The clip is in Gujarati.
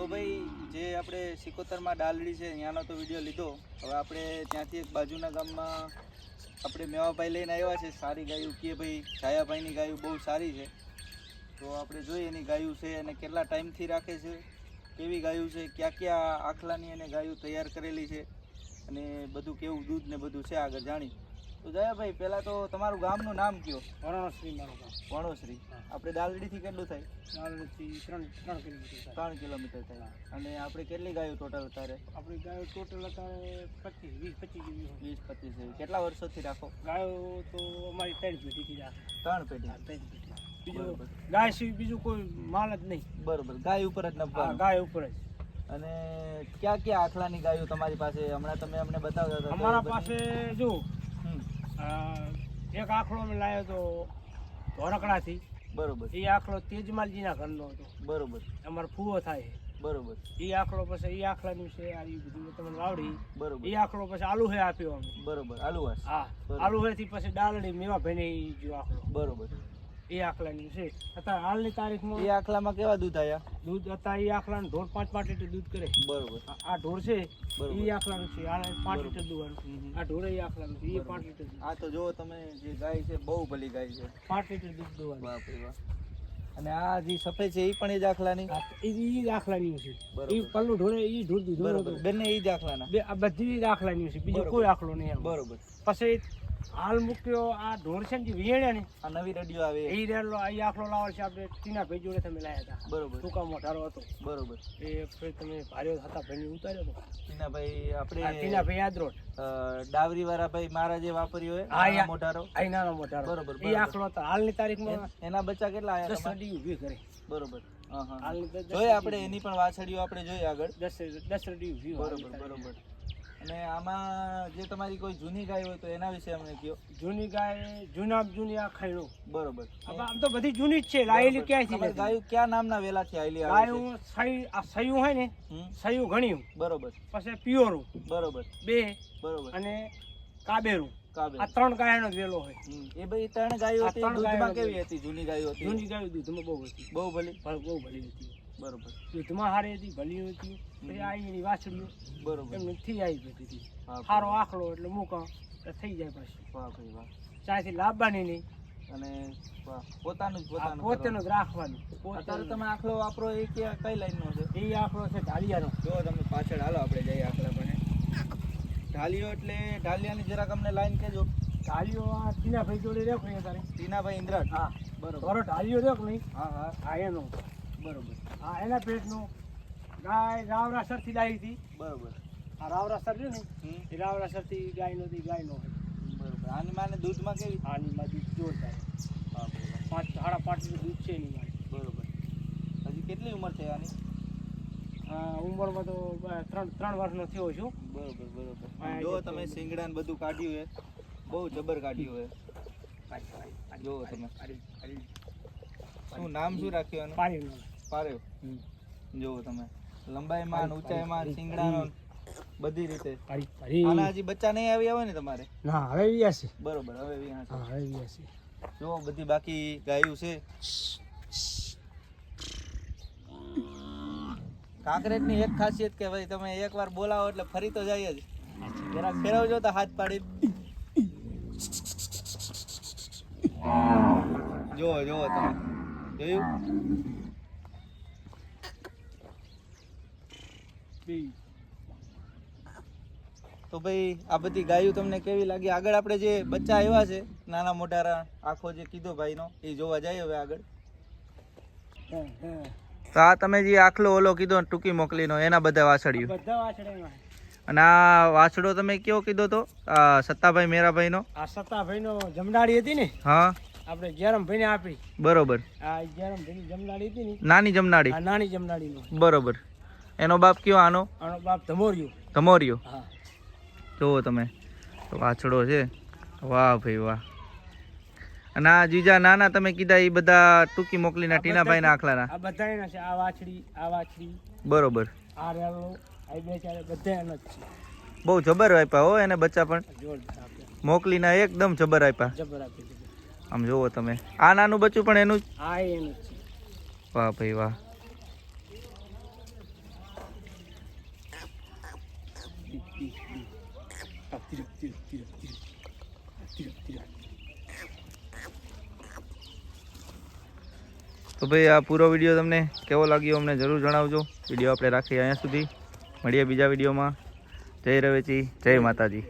તો ભાઈ, જે આપણે સિકોતરમાં ડાલડી છે, ત્યાંનો તો વીડિયો લીધો. હવે આપણે ત્યાંથી એક બાજુના ગામમાં આપણે મેવાભાઈ લઈને આવ્યા છે, સારી ગાયું કે ભાઈ છાયાભાઈની ગાયું બહુ સારી છે. તો આપણે જોઈએ એની ગાયું છે અને કેટલા ટાઈમથી રાખે છે, કેવી ગાયું છે, ક્યાં ક્યાં આખલાની એને ગાયું તૈયાર કરેલી છે અને બધું કેવું દૂધ ને બધું છે આગળ જાણી. તો જયાભાઈ પહેલાં તો તમારું ગામનું નામ કયો? વણોશ્રી મારું ગામ. વણોશ્રી. આપણે દાલડીથી કેટલું થાય? નારણથી ત્રણ ત્રણ કિલોમીટર ત્રણ કિલોમીટર થાય. અને આપણે કેટલી ગાયો ટોટલ અત્યારે? આપણી ગાયો ટોટલ અત્યારે પચીસ વીસ પચીસ જેવી વીસ પચીસ જેવી. કેટલા વર્ષોથી રાખો? ગાયો તો અમારી ત્રણ પેઢીથી રાખે. ત્રણ પેઢી. ત્રણ પેઢી. બીજું. ગાય સિવાય બીજું કોઈ માલ જ નહીં. બરોબર. ગાય ઉપર જ નફા ગાય ઉપર જ. અને ક્યાં ક્યાં આખલાની ગાયો તમારી પાસે? હમણાં તમે અમને બતાવતા હતા અમારા પાસે જો એક આખડો અમે લાવ્યો તો ધોરકડાથી. બરોબર. એ આખડો તેજમાલજીના ઘરનો હતો. બરોબર. અમારો ફૂવો થાય. બરોબર. એ આખડો પછી એ આખલાનું છે આ બધું તમને વાવડી. બરોબર. એ આખડો પછી આલુ હે આપ્યો અમે. બરોબર. આલુ હા. આલુ હે થી પછી ડાલડી મેવા ભાઈ જો આખડો બરોબર. એ આખલાની છે. અત્યારે હાલની તારીખમાં એ આખલામાં કેવા દૂધ આવ્યા દૂધ અત્યારે એ આખલાનું ઢોર પાંચ પાંચ લીટર દૂધ કરે. બરોબર. આ- ઢોર છે એ આખલાનું છે. આ પાંચ. લીટર દૂધ આ ઢોર એ આખલાનું છે એ પાંચ લીટર આ તો જો તમે જે ગાય છે બહુ ભલી ગાય છે. પાંચ લીટર દૂધ દોવાનું. રે અને આ જે સફેદ છે એ પણ એ દાખલાની એ દાખલાની છે. એ પલ્લું ઢોરે એ ઢોર દીધું. બરોબર. બંને એ દાખલાના બે આ બધી દાખલાની છે. બીજો કોઈ આખલો નહીં બરોબર. પછી હાલ મૂક્યો આ ઢોર છે ને જે વિયેણ્યા ને આ નવી રડિયો આવે. એ રેડલો આ આખલો લાવવાનો છે આપણે. ટીના ભાઈ જોડે તમે લાયા હતા. બરોબર. ટૂંકા મોટારો હતો. બરોબર. એ ફરી તમે ભાર્યો હતા ભાઈ ઉતાર્યો હતો. ટીના ભાઈ આપણે ટીના ભાઈ યાદ રોડ ડાવરી વાળા ભાઈ મારા જે વાપર્યો હોય આ મોટારો આ નાનો મોટારો બરોબર, એ આખલો હતો. હાલની તારીખમાં એન- એના બચ્ચા કેટલા આયા દસ અડી ઊભી કરે. બરોબર. હા હા જોઈએ આપણે એની પણ વાછડીઓ આપણે જોઈએ આગળ. દસ દસ રડી ઊભી બરોબર બરોબર. અને આમાં જે તમારી કોઈ જૂની ગાય હોય તો એના વિશે અમને કહો જૂની ગાય જૂના જૂની આ ખાયણો બરોબર. આમ તો બધી જૂની જ છે લાયેલી ક્યાંથી છે ગાયું ક્યાં નામના વેલાથી આવેલી ગાયું સહી આ સયું હોય ને સયું ઘણ્યું. બરોબર. પછી પિયોરું. બરોબર. બે. બરોબર. અને કાબેરું. કાબે આ ત્રણ ગાયનો વેલો હોય. એ ભાઈ ત્રણ ગાયો હતી દૂધમાં કેવી હતી જૂની ગાયો હતી? જૂની ગાયો દૂધમાં બહુ હતી. બહુ ભલી. બહુ ભલી હતી. બરોબર. યુદ્ધમાં હારી હતી ભલી હતી પછી આવી એની વાછડીઓ. બરોબર. એમને થઈ આવી બધી હતી. સારો આખડો આખલો એટલે મૂકા એટલે થઈ જાય પછી. વાહ ભાઈ વાહ ચાયથી લાભવાની નહીં. અને પોતાનું જ પોતાનું પોતેનું જ રાખવાનું. અત્યારે તમે આખલો વાપરો એ કે કઈ લાઈનનો છે? એ આખલો છે ઢાલિયાનો. જો તમે પાછળ હાલો આપણે જઈએ આખલા પણ ઢાલિયો એટલે ઢાલિયાની જરાક અમને લાઈન કહેજો. ઢાલિયો આ ટીનાભાઈ જોડે રહ્યો કે તારે. ટીનાભાઈ ઇન્દ્રાટ હા બરોબર. ઢાલિયો રહ્યો કે નહીં. હા હા. આ એનો. બરોબર. હા એના પેટનું ગાય રાવરાસરથી લાવી હતી. બરોબર. આ રાવરાસર રહ્યું ને એ રાવરાસરથી ગાયનો હતી ગાયનો હોય બરોબર. આની માને દૂધમાં કેવી? આની માં દૂધ જોરદાર પાંચ સાડા પાંચ દૂધ છે એની મારે બરોબર. હજી કેટલી ઉંમર છે આની? ઉંમરમાં તો ત્રણ ત્રણ વર્ષનો થયો છું. બરોબર બરોબર. જો તમે સિંગડા ને બધું કાઢ્યું હોય બહુ જબર કાઢ્યું હે. જો તમે. શું નામ શું રાખ્યું એનું? પારેવ જુઓ તમે. લંબાઈમાં ને ઊંચાઈમાં શિંગડાનો બધી રીતે. આના હજી બચ્ચા નહીં આવ્યા આવે ને તમારે? ના હવે વ્યાસી બરોબર હવે. હા હવે વ્યાસી જો બધી બાકી ગાયું છે. કાંકરેજની એક ખાસિયત કે ભાઈ તમે એકવાર બોલાવો એટલે ફરી તો જાય જ. જરાક ફેરવજો તો હાથ પાડી. જુઓ જુઓ તમે. જોયું તો ભાઈ આ બધી ગાયું તમને કેવી લાગી? આગળ આપણે જે બચ્ચા આવ્યા છે નાના મોટા આખો જે કીધો ભાઈનો એ જોવા જાય હવે આગળ. હા હા તો આ તમે જે આખલો ઓલો કીધો ને ટૂંકી મોકલીનો એના બધા વાછડ્યું. બધા વાછડામાં અને આ વાછડો તમે કયો કીધો તો? સત્તાભાઈ મેરાભાઈનો? આ સત્તાભાઈનો જમડાડી હતી ને? હા. આપણે જયરામભાઈને આપી. બરોબર. આ ગેરમ ભીની જમનાડી હતી ને નાની જમનાડી આ નાની જમનાડીનો બરોબર. એનો બાપ કયો આનો? આનો બાપ ધમોરિયો. ધમોરિયો? હા. જોવો તમે. તો વાછડો છે. વાહ ભાઈ વાહ. અને આ જીજા નાના તમે કીધા એ બધા ટૂંકી મોકલીના ટીનાભાઈના આખલાના આ બધા એના છે. આ વાછડી આ વાછડી. બરોબર. આ રેલો આ બે ચાર બધા એનો જ છે. બહુ જબર આપ્યા હો એને બચ્ચા પણ. આપ્યા. મોકલીના એકદમ જબર આપ્યા. જબર આપી દીધું. આમ જોવો તમે. આ નાનું બચ્ચું પણ એનું એનું જ વાહ ભાઈ વાહ. તો ભાઈ આ પૂરો વીડિયો તમને કેવો લાગ્યો અમને જરૂર જણાવજો. વીડિયો આપણે રાખીએ અહીંયા સુધી. મળીએ બીજા વિડીયોમાં. જય રવેચી જય માતાજી.